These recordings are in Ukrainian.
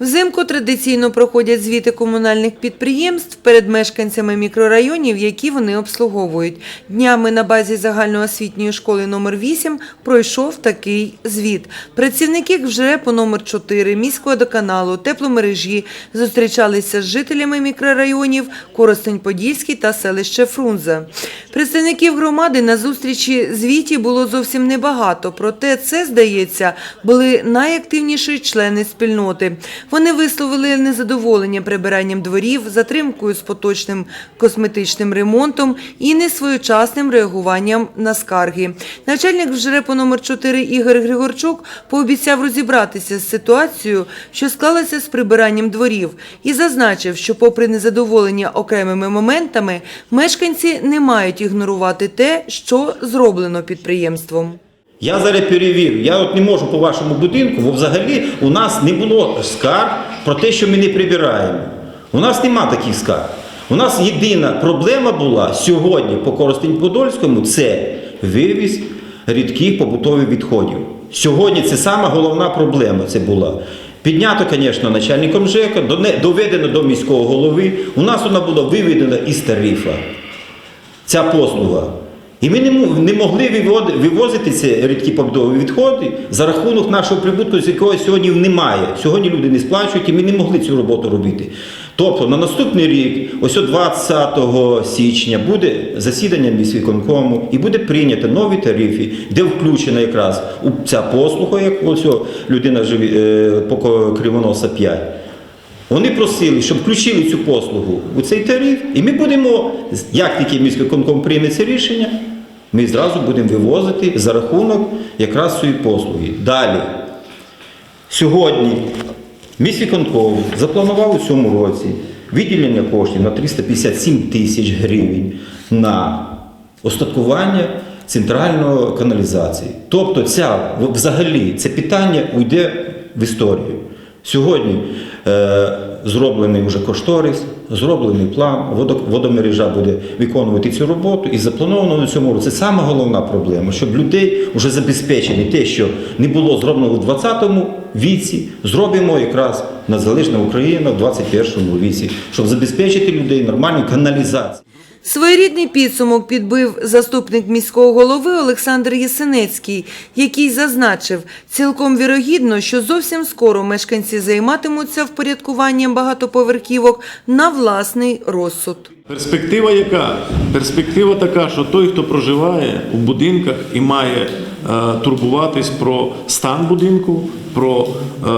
Взимку традиційно проходять звіти комунальних підприємств перед мешканцями мікрорайонів, які вони обслуговують. Днями на базі загальноосвітньої школи номер 8 пройшов такий звіт. Працівники ГЖРЕПу номер 4 міського водоканалу, тепломережі зустрічалися з жителями мікрорайонів Коростень-Подільський та селище Фрунзе. Представників громади на зустрічі звіті було зовсім небагато, проте це, здається, були найактивніші члени спільноти. Вони висловили незадоволення прибиранням дворів, затримкою з поточним косметичним ремонтом і несвоєчасним реагуванням на скарги. Начальник ЖРЕПу номер 4 Ігор Григорчук пообіцяв розібратися з ситуацією, що склалася з прибиранням дворів, і зазначив, що попри незадоволення окремими моментами, мешканці не мають ігнорувати те, що зроблено підприємством. Я зараз перевірю. Я от не можу по вашому будинку, бо взагалі у нас не було скарг про те, що ми не прибираємо. У нас нема таких скарг. У нас єдина проблема була сьогодні по Коростень-Подольському це вивіз рідких побутових відходів. Сьогодні це сама головна проблема це була. Піднято, звісно, начальником ЖЕКа, доведено до міського голови. У нас вона була виведена із тарифа ця послуга. І ми не, могли вивозити ці рідкі побутові відходи за рахунок нашого прибутку, з якого сьогодні немає. Сьогодні люди не сплачують, і ми не могли цю роботу робити. Тобто на наступний рік, ось 20 січня, буде засідання міськвиконкому і буде прийнято нові тарифи, де включена якраз ця послуга, як ось людина живе по Кривоноса 5. Вони просили, щоб включили цю послугу у цей тариф, і ми будемо, як тільки міськвиконком прийме це рішення, ми зразу будемо вивозити за рахунок якраз цієї послуги. Далі. Сьогодні міськвиконком запланував у цьому році виділення коштів на 357 тисяч гривень на остаткування центральної каналізації. Тобто, ця, взагалі, це питання уйде в історію. Сьогодні е, зроблений вже кошторис, зроблений план, водо- водомережа буде виконувати цю роботу і заплановано на цьому році. Це саме головна проблема, щоб людей вже забезпечені те, що не було зроблено у 20-му віці, зробимо якраз на залежна Україна в 21-му віці, щоб забезпечити людей нормальні каналізацією. Своєрідний підсумок підбив заступник міського голови Олександр Єсенецький, який зазначив, цілком вірогідно, що зовсім скоро мешканці займатимуться впорядкуванням багатоповерхівок на власний розсуд. Перспектива яка? Перспектива така, що той, хто проживає у будинках і має е, турбуватись про стан будинку, про е,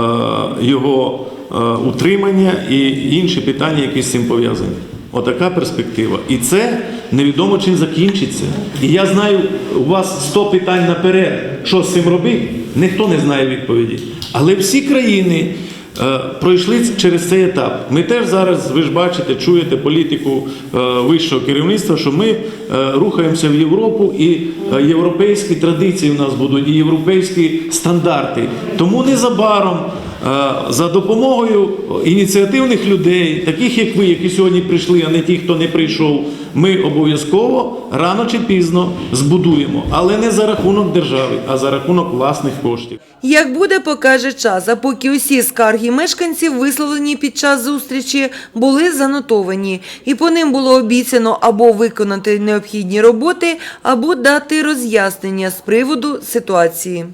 його е, утримання і інші питання, які з цим пов'язані. Отака перспектива. І це невідомо чим закінчиться. І я знаю, у вас 100 питань наперед, що з цим робити, ніхто не знає відповіді. Але всі країни пройшли через цей етап. Ми теж зараз, ви ж бачите, чуєте політику е, вищого керівництва, що ми е, рухаємося в Європу, і е, європейські традиції в нас будуть, і європейські стандарти. Тому незабаром. е, За допомогою ініціативних людей, таких як ви, які сьогодні прийшли, а не ті, хто не прийшов, ми обов'язково рано чи пізно збудуємо, але не за рахунок держави, а за рахунок власних коштів. Як буде, покаже час. А поки усі скарги мешканців, висловлені під час зустрічі, були занотовані, і по ним було обіцяно або виконати необхідні роботи, або дати роз'яснення з приводу ситуації.